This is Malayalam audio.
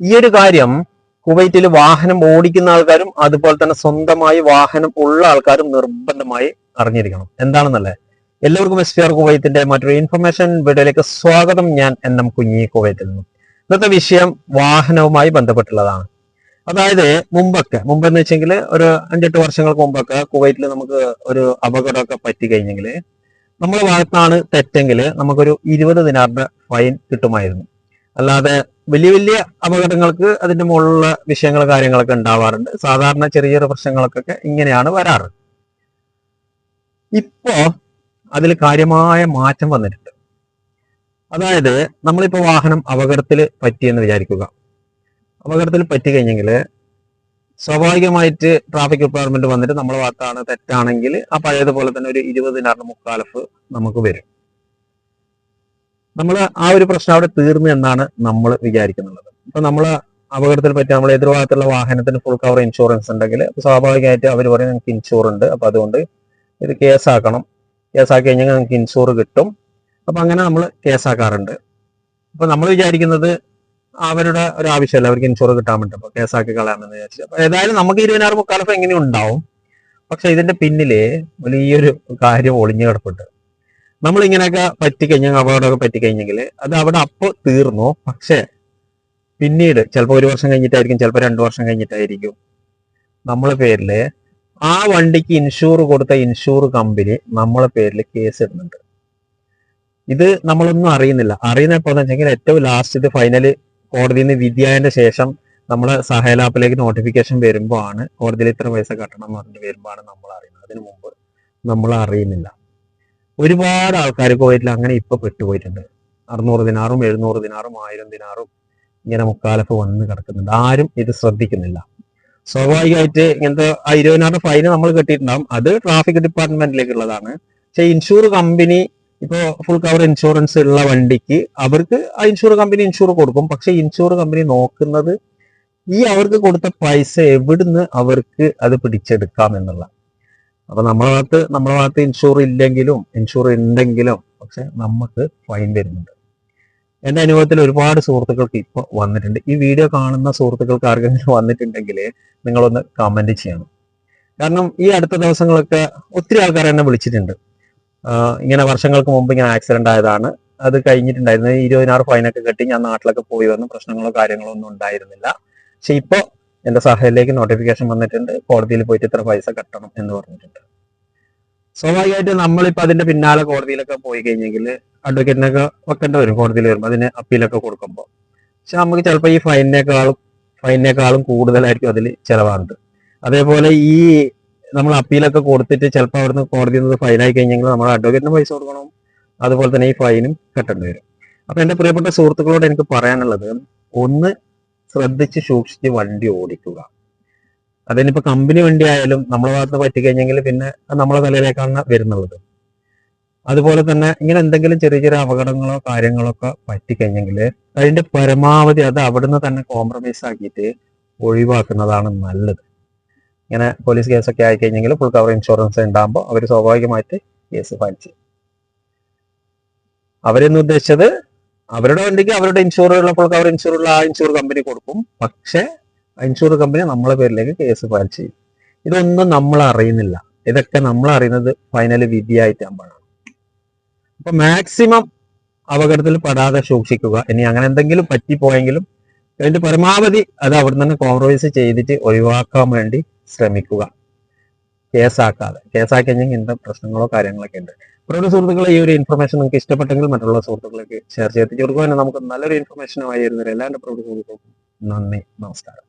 ഈ ഒരു കാര്യം കുവൈറ്റിൽ വാഹനം ഓടിക്കുന്ന ആൾക്കാരും അതുപോലെ തന്നെ സ്വന്തമായി വാഹനം ഉള്ള ആൾക്കാരും നിർബന്ധമായി അറിഞ്ഞിരിക്കണം. എന്താണെന്നല്ലേ? എല്ലാവർക്കും എസ് പി ആർ കുവൈത്തിന്റെ മറ്റൊരു ഇൻഫർമേഷൻ വീഡിയോയിലേക്ക് സ്വാഗതം. ഞാൻ എൻ എം കുഞ്ഞി കുവൈത്തിൽ നിന്നും. ഇന്നത്തെ വിഷയം വാഹനവുമായി ബന്ധപ്പെട്ടുള്ളതാണ്. അതായത് മുമ്പൊക്കെ മുമ്പെന്ന് വെച്ചെങ്കിൽ ഒരു അഞ്ചെട്ട് വർഷങ്ങൾക്ക് മുമ്പൊക്കെ കുവൈറ്റിൽ നമുക്ക് ഒരു അപകടമൊക്കെ പറ്റി കഴിഞ്ഞെങ്കിൽ നമ്മുടെ ഭാഗത്താണ് തെറ്റെങ്കിൽ നമുക്കൊരു ഇരുപത് ദിനാറിന്റെ ഫൈൻ കിട്ടുമായിരുന്നു. അല്ലാതെ വലിയ വലിയ അപകടങ്ങൾക്ക് അതിന്റെ മുകളിലുള്ള വിഷയങ്ങൾ കാര്യങ്ങളൊക്കെ ഉണ്ടാവാറുണ്ട്. സാധാരണ ചെറിയ ചെറിയ പ്രശ്നങ്ങൾക്കൊക്കെ ഇങ്ങനെയാണ് വരാറ്. ഇപ്പോ അതിൽ കാര്യമായ മാറ്റം വന്നിട്ടുണ്ട്. അതായത് നമ്മളിപ്പോ വാഹനം അപകടത്തിൽ പറ്റിയെന്ന് വിചാരിക്കുക. അപകടത്തിൽ പറ്റി കഴിഞ്ഞെങ്കിൽ സ്വാഭാവികമായിട്ട് ട്രാഫിക് ഡിപ്പാർട്ട്മെന്റ് വന്നിട്ട് നമ്മളെ ഭാഗത്താണ് തെറ്റാണെങ്കിൽ ആ പഴയതുപോലെ തന്നെ ഒരു ഇരുപതിനാറിന് മുക്കാലഫ് നമുക്ക് വരും. നമ്മൾ ആ ഒരു പ്രശ്നം അവിടെ തീർന്നു എന്നാണ് നമ്മൾ വിചാരിക്കുന്നുള്ളത് ഇപ്പൊ നമ്മൾ അപകടത്തിൽ പറ്റി നമ്മൾ എതിർഭാഗത്തുള്ള വാഹനത്തിന് ഫുൾ കവർ ഇൻഷുറൻസ് ഉണ്ടെങ്കിൽ സ്വാഭാവികമായിട്ട് അവർ പറയും നിങ്ങൾക്ക് ഇൻഷുർ ഉണ്ട്. അപ്പൊ അതുകൊണ്ട് ഇത് കേസാക്കണം. കേസാക്കി കഴിഞ്ഞാൽ നിങ്ങൾക്ക് ഇൻഷുർ കിട്ടും. അപ്പൊ അങ്ങനെ നമ്മൾ കേസാക്കാറുണ്ട്. അപ്പൊ നമ്മൾ വിചാരിക്കുന്നത് അവരുടെ ഒരു ആവശ്യമല്ല അവർക്ക് ഇൻഷുർ കിട്ടാൻ പറ്റും അപ്പൊ കേസാക്കി കളയാമെന്ന് വിചാരിച്ചു. അപ്പൊ ഏതായാലും നമുക്ക് ഇരുപതിനാറ് മുക്കാലഫ് എങ്ങനെയും ഉണ്ടാവും പക്ഷെ ഇതിന്റെ പിന്നിൽ വലിയൊരു കാര്യം ഒളിഞ്ഞു കിടപ്പുണ്ട്. നമ്മൾ ഇങ്ങനെയൊക്കെ പറ്റിക്കഴിഞ്ഞാൽ അപകടമൊക്കെ പറ്റിക്കഴിഞ്ഞെങ്കിൽ അത് അവിടെ അപ്പോൾ തീർന്നു? പക്ഷേ പിന്നീട് ചിലപ്പോൾ ഒരു വർഷം കഴിഞ്ഞിട്ടായിരിക്കും ചിലപ്പോൾ രണ്ട് വർഷം കഴിഞ്ഞിട്ടായിരിക്കും. നമ്മളെ പേരിൽ ആ വണ്ടിക്ക് ഇൻഷൂർ കൊടുത്ത ഇൻഷൂർ കമ്പനി നമ്മളെ പേരിൽ കേസ് ഇടുന്നുണ്ട്. ഇത് നമ്മളൊന്നും അറിയുന്നില്ല. അറിയുന്ന എപ്പോഴെന്ന് വെച്ചെങ്കിൽ ഏറ്റവും ലാസ്റ്റ് ഇത് ഫൈനൽ കോടതിയിൽ നിന്ന് വിധിയായതിന്റെ ശേഷം നമ്മളെ സഹേല ആപ്പിലേക്ക് നോട്ടിഫിക്കേഷൻ വരുമ്പോൾ ആണ് കോടതിയിൽ ഇത്ര പൈസ കട്ടണം എന്ന് പറഞ്ഞിട്ട് വരുമ്പോൾ ആണ് നമ്മൾ അറിയുന്നത് അതിനു മുമ്പ് നമ്മൾ അറിയുന്നില്ല ഒരുപാട് ആൾക്കാർ കുവൈറ്റിൽ അങ്ങനെ ഇപ്പൊ പെട്ടുപോയിട്ടുണ്ട്. അറുന്നൂറ് ദിനാറും എഴുന്നൂറ് ദിനാറും ആയിരം ദിനാറും ഇങ്ങനെ മുക്കാലഫ് വന്ന് കിടക്കുന്നുണ്ട്. ആരും ഇത് ശ്രദ്ധിക്കുന്നില്ല. സ്വാഭാവികമായിട്ട് ഇങ്ങനത്തെ ആ ഇരുപതിനാറ് ഫൈന് നമ്മൾ കെട്ടിയിട്ടുണ്ടാവും. അത് ട്രാഫിക് ഡിപ്പാർട്ട്മെന്റിലേക്കുള്ളതാണ്. പക്ഷെ ഇൻഷൂർ കമ്പനി ഇപ്പോ ഫുൾ കവർ ഇൻഷുറൻസ് ഉള്ള വണ്ടിക്ക് അവർക്ക് ആ ഇൻഷൂർ കമ്പനി ഇൻഷൂർ കൊടുക്കും. പക്ഷെ ഇൻഷൂർ കമ്പനി നോക്കുന്നത് ഈ അവർക്ക് കൊടുത്ത പൈസ എവിടുന്ന് അവർക്ക് അത് പിടിച്ചെടുക്കാം എന്നുള്ള അപ്പൊ നമ്മളെ ഭാഗത്ത് നമ്മളെ ഭാഗത്ത് ഇൻഷുർ ഇല്ലെങ്കിലും ഇൻഷുർ ഉണ്ടെങ്കിലും പക്ഷെ നമുക്ക് ഫൈൻ വരുന്നുണ്ട്. എന്റെ അനുഭവത്തിൽ ഒരുപാട് സുഹൃത്തുക്കൾക്ക് ഇപ്പൊ വന്നിട്ടുണ്ട്. ഈ വീഡിയോ കാണുന്ന സുഹൃത്തുക്കൾക്ക് ആർക്കെങ്കിലും വന്നിട്ടുണ്ടെങ്കിൽ നിങ്ങളൊന്ന് കമന്റ് ചെയ്യണം. കാരണം ഈ അടുത്ത ദിവസങ്ങളൊക്കെ ഒത്തിരി ആൾക്കാർ എന്നെ വിളിച്ചിട്ടുണ്ട്. ഇങ്ങനെ വർഷങ്ങൾക്ക് മുമ്പ് ഇങ്ങനെ ആക്സിഡന്റ് ആയതാണ്. അത് കഴിഞ്ഞിട്ടുണ്ടായിരുന്നു. ഇരുപതിനാറ് ഫൈനൊക്കെ കെട്ടി ഞാൻ നാട്ടിലൊക്കെ പോയി വന്നു പ്രശ്നങ്ങളോ കാര്യങ്ങളോ ഒന്നും ഉണ്ടായിരുന്നില്ല. പക്ഷെ ഇപ്പൊ എന്റെ സഹയിലേക്ക് നോട്ടിഫിക്കേഷൻ വന്നിട്ടുണ്ട്. കോടതിയിൽ പോയിട്ട് ഇത്ര പൈസ കെട്ടണം എന്ന് പറഞ്ഞിട്ടുണ്ട്. സ്വാഭാവികമായിട്ട് നമ്മളിപ്പോ അതിന്റെ പിന്നാലെ കോടതിയിലൊക്കെ പോയി കഴിഞ്ഞെങ്കിൽ അഡ്വക്കേറ്റിനൊക്കെ വെക്കേണ്ടി വരും. കോടതിയിൽ വരുമ്പോൾ അതിന് അപ്പീലൊക്കെ കൊടുക്കുമ്പോൾ പക്ഷെ നമുക്ക് ചിലപ്പോൾ ഈ ഫൈനിനേക്കാളും ഫൈനിനേക്കാളും കൂടുതലായിരിക്കും അതിൽ ചിലവാകുന്നത്. അതേപോലെ ഈ നമ്മൾ അപ്പീലൊക്കെ കൊടുത്തിട്ട് ചിലപ്പോൾ അവിടുന്ന് കോടതിയിൽ നിന്ന് ഫൈനായി കഴിഞ്ഞെങ്കിൽ നമ്മൾ അഡ്വക്കേറ്റിന് പൈസ കൊടുക്കണം. അതുപോലെ തന്നെ ഈ ഫൈനും കെട്ടേണ്ടി വരും. അപ്പൊ എന്റെ പ്രിയപ്പെട്ട സുഹൃത്തുക്കളോട് എനിക്ക് പറയാനുള്ളത് ഒന്ന് ശ്രദ്ധിച്ച് സൂക്ഷിച്ച് വണ്ടി ഓടിക്കുക. അതിനിപ്പോ കമ്പനി വണ്ടി ആയാലും നമ്മളെ ഭാഗത്ത് പറ്റിക്കഴിഞ്ഞെങ്കിൽ പിന്നെ നമ്മളെ തലയിലേക്കാണ് വരുന്നുള്ളത്. അതുപോലെ തന്നെ ഇങ്ങനെ എന്തെങ്കിലും ചെറിയ ചെറിയ അപകടങ്ങളോ കാര്യങ്ങളോ ഒക്കെ പറ്റിക്കഴിഞ്ഞെങ്കിൽ അതിന്റെ പരമാവധി അത് അവിടുന്ന് തന്നെ കോംപ്രമൈസ് ആക്കിയിട്ട് ഒഴിവാക്കുന്നതാണ് നല്ലത്. ഇങ്ങനെ പോലീസ് കേസൊക്കെ ആയിക്കഴിഞ്ഞെങ്കിൽ ഫുൾ കവർ ഇൻഷുറൻസ് ഉണ്ടാകുമ്പോൾ അവർ സ്വാഭാവികമായിട്ട് കേസ് ഫയൽ ചെയ്യും. അവരെന്ന് ഉദ്ദേശിച്ചത് അവരുടെ വണ്ടിക്ക് അവരുടെ ഇൻഷുർ ഉള്ളപ്പോൾ അവർ ഇൻഷുർ ഉള്ള ആ ഇൻഷുർ കമ്പനി കൊടുക്കും. പക്ഷെ ഇൻഷുർ കമ്പനി നമ്മളെ പേരിലേക്ക് കേസ് ഫയൽ ചെയ്യും. ഇതൊന്നും നമ്മൾ അറിയുന്നില്ല. ഇതൊക്കെ നമ്മൾ അറിയുന്നത് ഫൈനൽ വിധിയായിട്ടാകുമ്പോഴാണ് അപ്പൊ മാക്സിമം അപകടത്തിൽ പെടാതെ സൂക്ഷിക്കുക. ഇനി അങ്ങനെ എന്തെങ്കിലും പറ്റിപ്പോയെങ്കിലും അതിന്റെ പരമാവധി അത് അവിടെ തന്നെ കോംപ്രമൈസ് ചെയ്തിട്ട് ഒഴിവാക്കാൻ വേണ്ടി ശ്രമിക്കുക. കേസാക്കാതെ. കേസാക്കി കഴിഞ്ഞാൽ എന്താ പ്രശ്നങ്ങളോ കാര്യങ്ങളൊക്കെ ഉണ്ട്. പ്രിയ സുഹൃത്തുക്കളെ ഈ ഒരു ഇൻഫർമേഷൻ നിങ്ങൾക്ക് ഇഷ്ടപ്പെട്ടെങ്കിൽ മറ്റുള്ള സുഹൃത്തുക്കളേക്ക് ഷെയർ ചെയ്ത് കൊടുക്കുക നമുക്ക് നല്ലൊരു ഇൻഫർമേഷനുമായി എല്ലാവരുടെ എല്ലാ പ്രിയ സുഹൃത്തുക്കൾക്കും നന്ദി നമസ്കാരം.